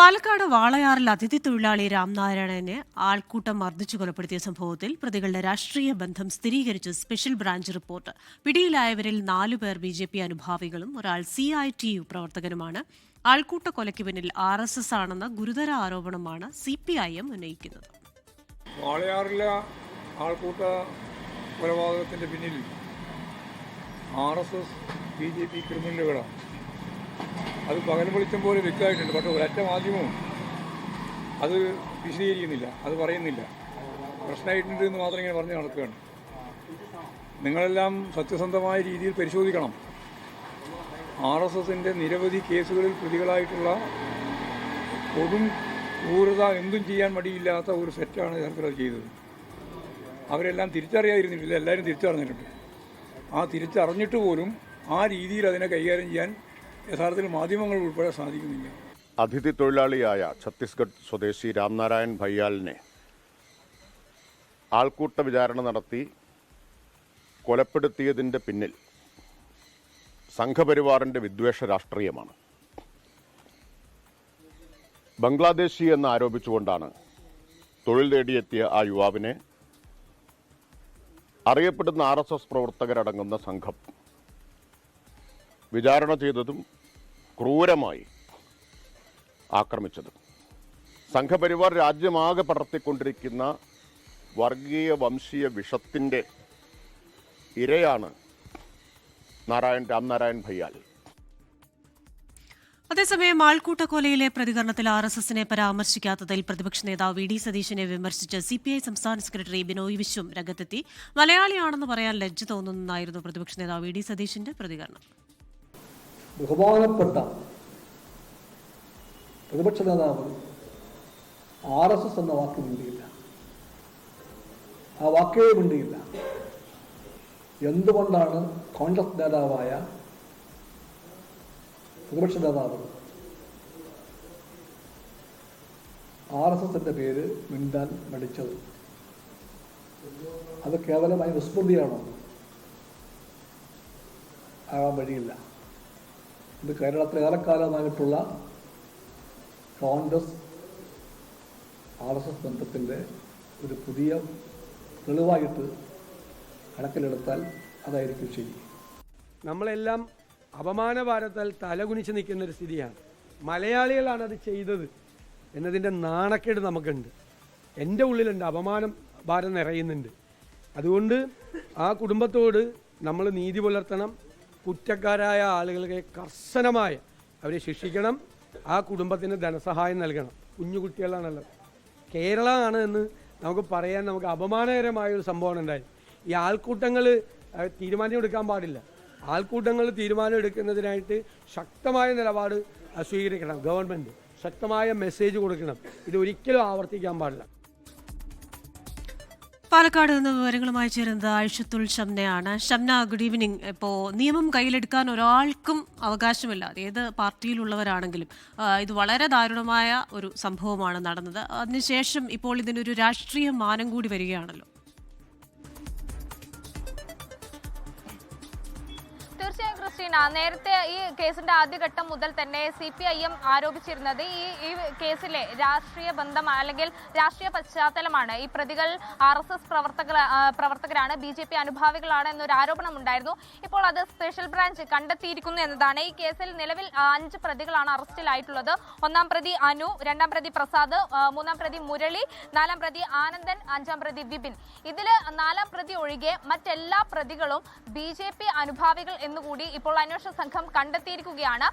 പാലക്കാട് വാളയാറിൽ അതിഥി തൊഴിലാളി രാംനാരായണനെ ആൾക്കൂട്ടം മർദ്ദിച്ചു കൊലപ്പെടുത്തിയ സംഭവത്തിൽ പ്രതികളുടെ രാഷ്ട്രീയ ബന്ധം സ്ഥിരീകരിച്ച് സ്പെഷ്യൽ ബ്രാഞ്ച് റിപ്പോർട്ട്. പിടിയിലായവരിൽ നാലുപേർ ബി ജെ പി അനുഭാവികളും ഒരാൾ സി ഐ ടി യു പ്രവർത്തകനുമാണ്. ആൾക്കൂട്ട കൊലയ്ക്ക് പിന്നിൽ ആർ എസ് എസ് ആണെന്ന ഗുരുതര ആരോപണമാണ് സി പി ഐ എം ഉന്നയിക്കുന്നത്. വാളയാറിലെ ആൾക്കൂട്ട കൊലപാതകത്തിന്റെ പിന്നിൽ R S S B J P ക്രിമിനലുകളാണ് അത് പകൽ വെളിച്ചം പോലെ വ്യക്തമായിട്ടുണ്ട്. പക്ഷേ ഒരൊറ്റ മാധ്യമവും അത് വിശദീകരിക്കുന്നില്ല അത് പറയുന്നില്ല. പ്രശ്നമായിട്ടുണ്ട് എന്ന് മാത്രം ഇങ്ങനെ പറഞ്ഞ് നടക്കുകയാണ്. നിങ്ങളെല്ലാം സത്യസന്ധമായ രീതിയിൽ പരിശോധിക്കണം. ആർ എസ് എസിന്റെ നിരവധി കേസുകളിൽ പ്രതികളായിട്ടുള്ള കൊടും ക്രൂരത എന്തും ചെയ്യാൻ മടിയില്ലാത്ത ഒരു സെറ്റാണ് യഥാർത്ഥത്തിൽ അത് ചെയ്തത്. അവരെല്ലാം തിരിച്ചറിയാതിരുന്നിട്ടില്ല എല്ലാവരും തിരിച്ചറിഞ്ഞിട്ടുണ്ട്. ആ തിരിച്ചറിഞ്ഞിട്ട് പോലും ആ രീതിയിൽ അതിനെ കൈകാര്യം ചെയ്യാൻ യഥാർത്ഥത്തിൽ മാധ്യമങ്ങൾ ഉൾപ്പെടെ സാധിക്കുന്നില്ല. അതിഥി തൊഴിലാളിയായ ഛത്തീസ്ഗഡ് സ്വദേശി രാംനാരായൺ ഭയ്യാലിനെ ആൾക്കൂട്ട വിചാരണ നടത്തി കൊലപ്പെടുത്തിയതിന്റെ പിന്നിൽ സംഘപരിവാറിന്റെ വിദ്വേഷ രാഷ്ട്രീയമാണ്. ബംഗ്ലാദേശി എന്ന് ആരോപിച്ചുകൊണ്ടാണ് തൊഴിൽ തേടിയെത്തിയ ആ യുവാവിനെ അറിയപ്പെടുന്ന ആർ എസ് എസ് പ്രവർത്തകരടങ്ങുന്ന സംഘം വിചാരണ ചെയ്തതും ക്രൂരമായി ആക്രമിച്ചത്. സംഘപരിവാർ രാജ്യമാകെ പടർത്തിക്കൊണ്ടിരിക്കുന്ന വർഗീയ വംശീയ വിഷത്തിന്റെ ഇരയാണ് നാരായൺ രാംനാരായൺ ഭയ്യാൽ. അതേസമയം ആൾക്കൂട്ടക്കൊലയിലെ പ്രതികരണത്തിൽ ആർ എസ് എസിനെ പരാമർശിക്കാത്തതിൽ പ്രതിപക്ഷ നേതാവ് വി ഡി സതീശനെ വിമർശിച്ച് സി പി ഐ സംസ്ഥാന സെക്രട്ടറി ബിനോയ് വിശ്വം രംഗത്തെത്തി. മലയാളിയാണെന്ന് പറയാൻ ലജ്ജ തോന്നുന്നതായിരുന്നു പ്രതിപക്ഷ നേതാവ് വി ഡി സതീശന്റെ പ്രതികരണം. ബഹുമാനപ്പെട്ട പ്രതിപക്ഷ നേതാവ് ആർ എസ് എസ് എന്ന വാക്ക് മിണ്ടിയില്ല. ആ വാക്കേ മിണ്ടിയില്ല. എന്തുകൊണ്ടാണ് കോൺഗ്രസ് നേതാവായ പ്രതിപക്ഷ നേതാവ് ആർ എസ് എസിന്റെ പേര് മിണ്ടാൻ മടിച്ചത്? അത് കേവലമായി വിസ്മൃതിയാണോ? ആകാൻ വഴിയില്ല. ഇത് കേരളത്തിൽ ഏറെക്കാലമായിട്ടുള്ള കോൺഗ്രസ് ആർ എസ് എസ് ബന്ധത്തിന്റെ ഒരു പുതിയ തെളിവായിട്ട് കണക്കിലെടുത്താൽ അതായിരിക്കും ശരി. നമ്മളെല്ലാം അപമാനഭാരത്താൽ തലകുനിച്ച് നിൽക്കുന്ന ഒരു സ്ഥിതിയാണ്. മലയാളികളാണ് അത് ചെയ്തത് എന്നതിന്റെ നാണക്കേട് നമുക്കുണ്ട്. എന്റെ ഉള്ളിലുണ്ട് അപമാനം ഭാരം നിറയുന്നുണ്ട്. അതുകൊണ്ട് ആ കുടുംബത്തോട് നമ്മൾ നീതി പുലർത്തണം. കുറ്റക്കാരായ ആളുകൾക്ക് കർശനമായ അവരെ ശിക്ഷിക്കണം ആ കുടുംബത്തിന് ധനസഹായം നൽകണം. കുഞ്ഞു കുട്ടികളാണല്ലോ. കേരളമാണ് എന്ന് നമുക്ക് പറയാൻ നമുക്ക് അപമാനകരമായ ഒരു സംഭവമാണ് ഉണ്ടായത് ഈ ആൾക്കൂട്ടങ്ങൾ തീരുമാനം എടുക്കാൻ പാടില്ല. ആൾക്കൂട്ടങ്ങൾ തീരുമാനം എടുക്കുന്നതിനായിട്ട് ശക്തമായ നിലപാട് സ്വീകരിക്കണം ഗവൺമെന്റ് ശക്തമായ മെസ്സേജ് കൊടുക്കണം. ഇത് ഒരിക്കലും ആവർത്തിക്കാൻ പാടില്ല. പാലക്കാട് നിന്ന് വിവരങ്ങളുമായി ചേരുന്നത് ആയിഷത്തുൽ ഷംനയാണ്. ഷംന ഗുഡ് ഈവനിങ് ഇപ്പോൾ നിയമം കയ്യിലെടുക്കാൻ ഒരാൾക്കും അവകാശമില്ല. ഏത് പാർട്ടിയിലുള്ളവരാണെങ്കിലും ഇത് വളരെ ദാരുണമായ ഒരു സംഭവമാണ് നടന്നത്. അതിനുശേഷം ഇപ്പോൾ ഇതിനൊരു രാഷ്ട്രീയ മാനം കൂടി വരികയാണല്ലോ. ക്രിസ്റ്റീന നേരത്തെ ഈ കേസിന്റെ ആദ്യഘട്ടം മുതൽ തന്നെ സി പി ഐ എം ആരോപിച്ചിരുന്നത് ഈ ഈ കേസിലെ രാഷ്ട്രീയ ബന്ധം അല്ലെങ്കിൽ രാഷ്ട്രീയ പശ്ചാത്തലമാണ്. ഈ പ്രതികൾ ആർ എസ് എസ് പ്രവർത്തക പ്രവർത്തകരാണ് ബി ജെ പി അനുഭാവികളാണ് എന്നൊരു ആരോപണം ഉണ്ടായിരുന്നു ഇപ്പോൾ അത് സ്പെഷ്യൽ ബ്രാഞ്ച് കണ്ടെത്തിയിരിക്കുന്നു എന്നതാണ്. ഈ കേസിൽ നിലവിൽ അഞ്ച് പ്രതികളാണ് അറസ്റ്റിലായിട്ടുള്ളത്. ഒന്നാം പ്രതി അനു രണ്ടാം പ്രതി പ്രസാദ് മൂന്നാം പ്രതി മുരളി നാലാം പ്രതി ആനന്ദൻ അഞ്ചാം പ്രതി വിപിൻ. ഇതിൽ നാലാം പ്രതി ഒഴികെ മറ്റെല്ലാ പ്രതികളും ബി ജെ പി അനുഭാവികൾ എന്നുകൂടി ഇപ്പോൾ അന്വേഷണ സംഘം കണ്ടെത്തിയിരിക്കുകയാണ്.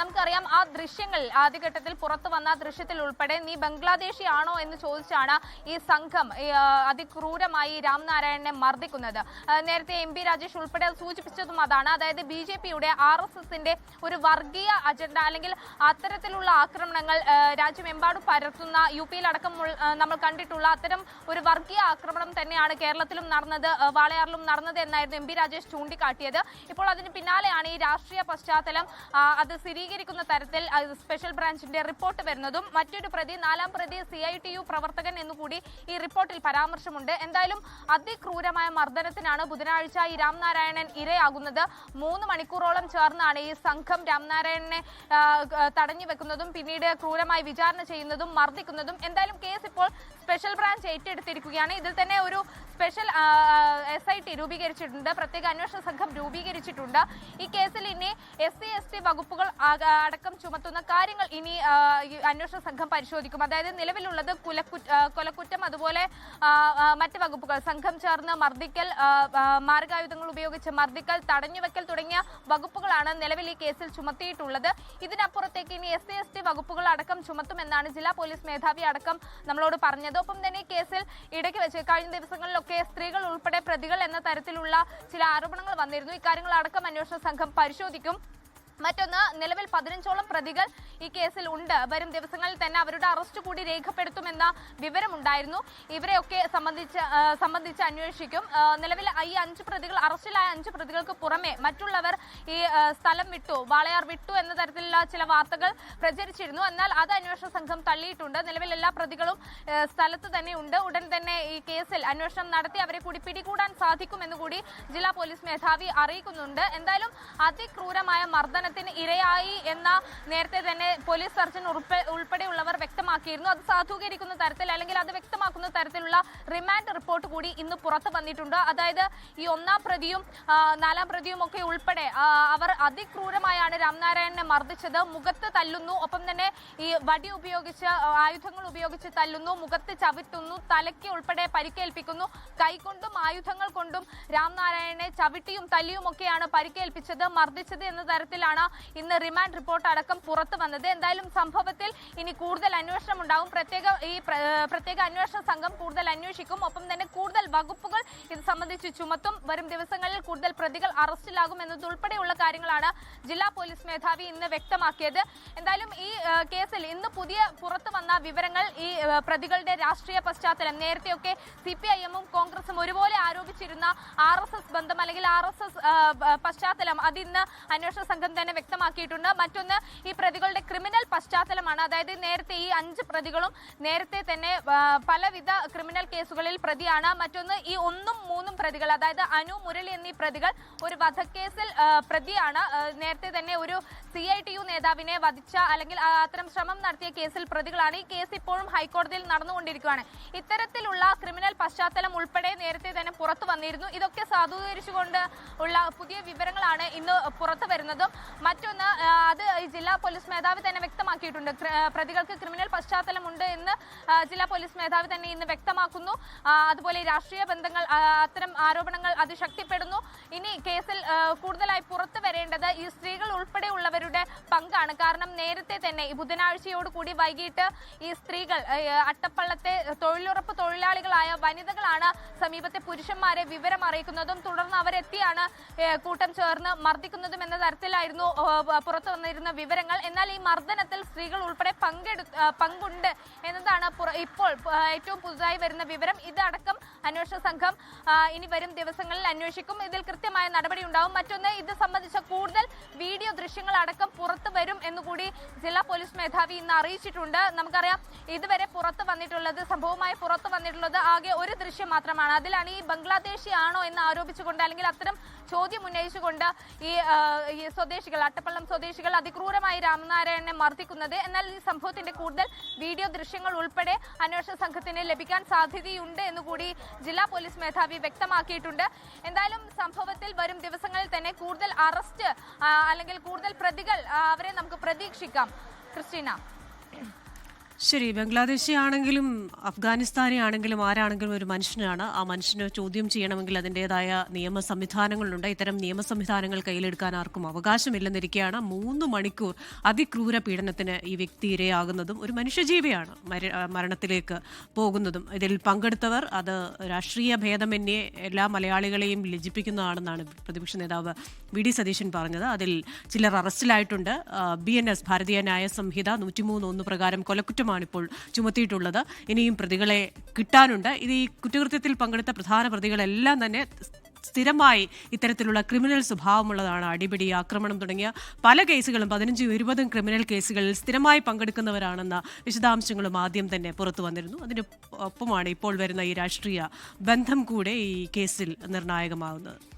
നമുക്കറിയാം ആ ദൃശ്യങ്ങൾ ആദ്യഘട്ടത്തിൽ പുറത്തു വന്ന ദൃശ്യത്തിൽ ഉൾപ്പെടെ നീ ബംഗ്ലാദേശി ആണോ എന്ന് ചോദിച്ചാണ് ഈ സംഘം അതിക്രൂരമായി രാംനാരായണനെ മർദ്ദിക്കുന്നത്. നേരത്തെ എം പി രാജേഷ് ഉൾപ്പെടെ സൂചിപ്പിച്ചതും അതാണ്. അതായത് ബി ജെ പിയുടെ ആർ എസ് എസിന്റെ ഒരു വർഗീയ അജണ്ട അല്ലെങ്കിൽ അത്തരത്തിലുള്ള ആക്രമണങ്ങൾ രാജ്യമെമ്പാടും പരത്തുന്ന യു പിയിലടക്കം നമ്മൾ കണ്ടിട്ടുള്ള അത്തരം ഒരു വർഗീയ ആക്രമണം തന്നെയാണ് കേരളത്തിലും നടന്നത് വാളയാറിലും നടന്നത് എന്നായിരുന്നു എം പി രാജേഷ് ചൂണ്ടിക്കാട്ടിയത്. ഇപ്പോൾ അതിന് പിന്നാലെയാണ് തന്നെയാണ് ഈ രാഷ്ട്രീയ പശ്ചാത്തലം അത് സ്ഥിരീകരിക്കുന്ന തരത്തിൽ സ്പെഷ്യൽ ബ്രാഞ്ചിന്റെ റിപ്പോർട്ട് വരുന്നതും മറ്റൊരു പ്രതി നാലാം പ്രതി സി ഐ ടി യു പ്രവർത്തകൻ എന്നുകൂടി ഈ റിപ്പോർട്ടിൽ പരാമർശമുണ്ട്. എന്തായാലും അതിക്രൂരമായ മർദ്ദനത്തിനാണ് ബുധനാഴ്ച ഈ രാംനാരായണൻ ഇരയാകുന്നത്. മൂന്ന് മണിക്കൂറോളം ചേർന്നാണ് ഈ സംഘം രാംനാരായണനെ തടഞ്ഞു വെക്കുന്നതും പിന്നീട് ക്രൂരമായി വിചാരണ ചെയ്യുന്നതും മർദ്ദിക്കുന്നതും. എന്തായാലും കേസ് ഇപ്പോൾ സ്പെഷ്യൽ ബ്രാഞ്ച് ഏറ്റെടുത്തിരിക്കുകയാണ്. ഇതിൽ തന്നെ ഒരു സ്പെഷ്യൽ എസ് ഐ ടി രൂപീകരിച്ചിട്ടുണ്ട്. പ്രത്യേക അന്വേഷണ സംഘം രൂപീകരിച്ചിട്ടുണ്ട്. ഈ കേസിൽ ഇനി എസ് സി എസ് ടി വകുപ്പുകൾ അടക്കം ചുമത്തുന്ന കാര്യങ്ങൾ ഇനി അന്വേഷണ സംഘം പരിശോധിക്കും. അതായത് നിലവിലുള്ളത് കുലക്കുറ്റ അതുപോലെ മറ്റ് വകുപ്പുകൾ സംഘം ചേർന്ന് മർദ്ദിക്കൽ മാർഗായുധങ്ങൾ ഉപയോഗിച്ച് മർദ്ദിക്കൽ തടഞ്ഞുവെക്കൽ തുടങ്ങിയ വകുപ്പുകളാണ് നിലവിൽ ഈ കേസിൽ ചുമത്തിയിട്ടുള്ളത്. ഇതിനപ്പുറത്തേക്ക് ഇനി എസ് സി എസ് ടി വകുപ്പുകൾ അടക്കം ചുമത്തുമെന്നാണ് ജില്ലാ പോലീസ് മേധാവി അടക്കം നമ്മളോട് പറഞ്ഞത്. ഒപ്പം തന്നെ കേസിൽ ഇടയ്ക്ക് വെച്ച് കഴിഞ്ഞ ദിവസങ്ങളിലൊക്കെ സ്ത്രീകൾ ഉൾപ്പെടെ പ്രതികൾ എന്ന തരത്തിലുള്ള ചില ആരോപണങ്ങൾ വന്നിരുന്നു. ഇക്കാര്യങ്ങൾ അടക്കം അന്വേഷണ സംഘം പരിശോധിക്കും. മറ്റൊന്ന് നിലവിൽ പതിനഞ്ചോളം പ്രതികൾ ഈ കേസിൽ ഉണ്ട്. വരും ദിവസങ്ങളിൽ തന്നെ അവരുടെ അറസ്റ്റ് കൂടി രേഖപ്പെടുത്തുമെന്ന വിവരമുണ്ടായിരുന്നു. ഇവരെയൊക്കെ സംബന്ധിച്ച് സംബന്ധിച്ച് അന്വേഷിക്കും. നിലവിൽ ഈ അഞ്ച് പ്രതികൾ അറസ്റ്റിലായ അഞ്ച് പ്രതികൾക്ക് പുറമെ മറ്റുള്ളവർ ഈ സ്ഥലം വിട്ടു വാളയാർ വിട്ടു എന്ന തരത്തിലുള്ള ചില വാർത്തകൾ പ്രചരിച്ചിരുന്നു. എന്നാൽ അത് അന്വേഷണ സംഘം തള്ളിയിട്ടുണ്ട്. നിലവിൽ എല്ലാ പ്രതികളും സ്ഥലത്ത് തന്നെ ഉണ്ട്. ഉടൻ തന്നെ ഈ കേസിൽ അന്വേഷണം നടത്തി അവരെ കൂടി പിടികൂടാൻ സാധിക്കുമെന്ന് കൂടി ജില്ലാ പോലീസ് മേധാവി അറിയിക്കുന്നുണ്ട്. എന്തായാലും അതിക്രൂരമായ മർദ്ദനത്തിന് ഇരയായി എന്ന നേരത്തെ തന്നെ പോലീസ് സർജൻ ഉൾപ്പെടെയുള്ളവർ വ്യക്തമാക്കിയിരുന്നു. അത് സാധൂകരിക്കുന്ന തരത്തിൽ അല്ലെങ്കിൽ അത് വ്യക്തമാക്കുന്ന തരത്തിലുള്ള റിമാൻഡ് റിപ്പോർട്ട് കൂടി ഇന്ന് പുറത്തു വന്നിട്ടുണ്ട്. അതായത് ഈ ഒന്നാം പ്രതിയും നാലാം പ്രതിയും ഒക്കെ ഉൾപ്പെടെ അവർ അതിക്രൂരമായാണ് രാംനാരായണനെ മർദ്ദിച്ചത്. മുഖത്ത് തല്ലുന്നു. ഒപ്പം തന്നെ ഈ വടി ഉപയോഗിച്ച് ആയുധങ്ങൾ ഉപയോഗിച്ച് തല്ലുന്നു. മുഖത്ത് ചവിട്ടുന്നു. തലയ്ക്ക് ഉൾപ്പെടെ പരിക്കേൽപ്പിക്കുന്നു. കൈകൊണ്ടും ആയുധങ്ങൾ കൊണ്ടും രാംനാരായണനെ ചവിട്ടിയും തല്ലിയും ഒക്കെയാണ് പരിക്കേൽപ്പിച്ചത്. മർദ്ദിച്ചത് എന്ന തരത്തിലാണ് ഇന്ന് റിമാൻഡ് റിപ്പോർട്ട് അടക്കം പുറത്തു വന്നത്. എന്തായാലും സംഭവത്തിൽ ഇനി കൂടുതൽ അന്വേഷണം ഉണ്ടാവും. പ്രത്യേക ഈ പ്രത്യേക അന്വേഷണ സംഘം കൂടുതൽ അന്വേഷിക്കും. ഒപ്പം തന്നെ കൂടുതൽ വകുപ്പുകൾ ഇത് സംബന്ധിച്ച് ചുമത്തും വരും ദിവസങ്ങളിൽ കൂടുതൽ പ്രതികൾ അറസ്റ്റിലാകും എന്നതുൾപ്പെടെയുള്ള കാര്യങ്ങളാണ് ജില്ലാ പോലീസ് മേധാവി ഇന്ന് വ്യക്തമാക്കിയത്. എന്തായാലും ഈ കേസിൽ ഇന്ന് പുതിയ പുറത്തു വന്ന വിവരങ്ങൾ ഈ പ്രതികളുടെ രാഷ്ട്രീയ പശ്ചാത്തലം നേരത്തെയൊക്കെ സി പി ഐ എമ്മും കോൺഗ്രസും ഒരുപോലെ ആരോപിച്ചിരുന്ന ആർ എസ് എസ് ബന്ധം അല്ലെങ്കിൽ ആർ എസ് എസ് പശ്ചാത്തലം അത് ഇന്ന് അന്വേഷണ സംഘം തന്നെ വ്യക്തമാക്കിയിട്ടുണ്ട്. മറ്റൊന്ന് ഈ പ്രതികളുടെ ക്രിമിനൽ പശ്ചാത്തലമാണ്. അതായത് നേരത്തെ ഈ അഞ്ച് പ്രതികളും നേരത്തെ തന്നെ പലവിധ ക്രിമിനൽ കേസുകളിൽ പ്രതിയാണ്. മറ്റൊന്ന് ഈ ഒന്നും മൂന്നും പ്രതികൾ അതായത് അനു മുരളി എന്നീ പ്രതികൾ ഒരു വധക്കേസിൽ പ്രതിയാണ്. നേരത്തെ തന്നെ ഒരു സി ഐ ടി യു നേതാവിനെ വധിച്ച അല്ലെങ്കിൽ അത്തരം ശ്രമം നടത്തിയ കേസിൽ പ്രതികളാണ്. ഈ കേസ് ഇപ്പോഴും ഹൈക്കോടതിയിൽ നടന്നുകൊണ്ടിരിക്കുകയാണ്. ഇത്തരത്തിലുള്ള ക്രിമിനൽ പശ്ചാത്തലം ഉൾപ്പെടെ നേരത്തെ തന്നെ പുറത്തു വന്നിരുന്നു. ഇതൊക്കെ സാധൂകരിച്ചുകൊണ്ട് ഉള്ള പുതിയ വിവരങ്ങളാണ് ഇന്ന് പുറത്തു വരുന്നതും. മറ്റൊന്ന് അത് ജില്ലാ പോലീസ് മേധാവി തന്നെ വ്യക്തമാക്കിയിട്ടുണ്ട്. പ്രതികൾക്ക് ക്രിമിനൽ പശ്ചാത്തലമുണ്ട് എന്ന് ജില്ലാ പോലീസ് മേധാവി തന്നെ ഇന്ന് വ്യക്തമാക്കുന്നു. അതുപോലെ രാഷ്ട്രീയ ബന്ധങ്ങൾ അത്തരം ആരോപണങ്ങൾ അതിശക്തിപ്പെടുന്നു. ഇനി കേസിൽ കൂടുതലായി പുറത്തു വരേണ്ടത് ഈ സ്ത്രീകൾ ഉൾപ്പെടെയുള്ളവരുടെ പങ്കാണ്. കാരണം നേരത്തെ തന്നെ ബുധനാഴ്ചയോട് കൂടി വൈകിട്ട് ഈ സ്ത്രീകൾ അട്ടപ്പള്ളത്തെ തൊഴിലുറപ്പ് തൊഴിലാളികളായ വനിതകളാണ് സമീപത്തെ പുരുഷന്മാരെ വിവരം അറിയിക്കുന്നതും തുടർന്ന് അവരെത്തിയാണ് കൂട്ടം ചേർന്ന് മർദ്ദിക്കുന്നതും എന്ന തരത്തിലായിരുന്നു പുറത്തു വന്നിരുന്ന വിവരങ്ങൾ. എന്നാൽ ഈ മർദ്ദനത്തിൽ സ്ത്രീകൾ ഉൾപ്പെടെ പങ്കെടു പങ്കുണ്ട് എന്നതാണ് ഇപ്പോൾ ഏറ്റവും പുതുതായി വരുന്ന വിവരം. ഇതടക്കം അന്വേഷണ സംഘം ഇനി വരും ദിവസങ്ങളിൽ അന്വേഷിക്കും. ഇതിൽ കൃത്യമായ നടപടി ഉണ്ടാവും. മറ്റൊന്ന് ഇത് സംബന്ധിച്ച കൂടുതൽ വീഡിയോ ദൃശ്യങ്ങൾ അടക്കം പുറത്തു വരും എന്നുകൂടി ജില്ലാ പോലീസ് മേധാവി ഇന്ന് അറിയിച്ചിട്ടുണ്ട്. നമുക്കറിയാം ഇതുവരെ പുറത്തു വന്നിട്ടുള്ളത് സംഭവമായി പുറത്തു വന്നിട്ടുള്ളത് ആകെ ഒരു ദൃശ്യം മാത്രമാണ്. അതിലാണ് ഈ ബംഗ്ലാദേശി ആണോ എന്ന് ആരോപിച്ചുകൊണ്ട് അല്ലെങ്കിൽ അത്തരം ചോദ്യം ഉന്നയിച്ചുകൊണ്ട് ഈ സ്വദേശികൾ അട്ടപ്പള്ളം സ്വദേശികൾ അതിക്രൂരമായി രാമനാരായണനെ മർദ്ദിക്കുന്നത്. എന്നാൽ ഈ സംഭവത്തിന്റെ കൂടുതൽ വീഡിയോ ദൃശ്യങ്ങൾ ഉൾപ്പെടെ അന്വേഷണ സംഘത്തിന് ലഭിക്കാൻ സാധ്യതയുണ്ട് എന്ന് കൂടി ജില്ലാ പോലീസ് മേധാവി വ്യക്തമാക്കിയിട്ടുണ്ട്. എന്തായാലും സംഭവത്തിൽ വരും ദിവസങ്ങളിൽ തന്നെ കൂടുതൽ അറസ്റ്റ് അല്ലെങ്കിൽ കൂടുതൽ പ്രതികൾ അവരെ നമുക്ക് പ്രതീക്ഷിക്കാം. ക്രിസ്റ്റീന. ശരി ബംഗ്ലാദേശി ആണെങ്കിലും അഫ്ഗാനിസ്ഥാനി ആണെങ്കിലും ആരാണെങ്കിലും ഒരു മനുഷ്യനാണ്. ആ മനുഷ്യനെ ചോദ്യം ചെയ്യണമെങ്കിൽ അതിന്റെതായ നിയമ സംവിധാനങ്ങളുണ്ട്. ഇത്തരം നിയമ സംവിധാനങ്ങൾ കയ്യിലെടുക്കാൻ ആർക്കും അവകാശമില്ലെന്നിരിക്കെയാണ് മൂന്ന് മണിക്കൂർ അതിക്രൂര പീഡനത്തിന് ഈ വ്യക്തി ഇരയാകുന്നതും ഒരു മനുഷ്യജീവിയാണ് മരണത്തിലേക്ക് പോകുന്നതും. ഇതിൽ പങ്കെടുത്തവർ അത് രാഷ്ട്രീയ ഭേദമന്യേ എല്ലാ മലയാളികളെയും ലജ്ജിപ്പിക്കുന്നതാണെന്നാണ് പ്രതിപക്ഷ നേതാവ് വി ഡി സതീശൻ പറഞ്ഞത്. അതിൽ ചിലർ അറസ്റ്റിലായിട്ടുണ്ട്. ബി എൻ എസ് ഭാരതീയ ന്യായ സംഹിത നൂറ്റിമൂന്ന് ഒന്ന് പ്രകാരം കൊലക്കുറ്റമാണ് ഇപ്പോൾ ചുമത്തിയിട്ടുള്ളത്. ഇനിയും പ്രതികളെ കിട്ടാനുണ്ട്. ഇത് ഈ കുറ്റകൃത്യത്തിൽ പങ്കെടുത്ത പ്രധാന പ്രതികളെല്ലാം തന്നെ സ്ഥിരമായി ഇത്തരത്തിലുള്ള ക്രിമിനൽ സ്വഭാവമുള്ളതാണ്. അടിപിടി ആക്രമണം തുടങ്ങിയ പല കേസുകളും പതിനഞ്ചും ഇരുപതും ക്രിമിനൽ കേസുകളിൽ സ്ഥിരമായി പങ്കെടുക്കുന്നവരാണെന്ന വിശദാംശങ്ങളും ആദ്യം തന്നെ പുറത്തു വന്നിരുന്നു. അതിന് ഒപ്പമാണ് ഇപ്പോൾ വരുന്ന ഈ രാഷ്ട്രീയ ബന്ധം കൂടെ ഈ കേസിൽ നിർണായകമാകുന്നത്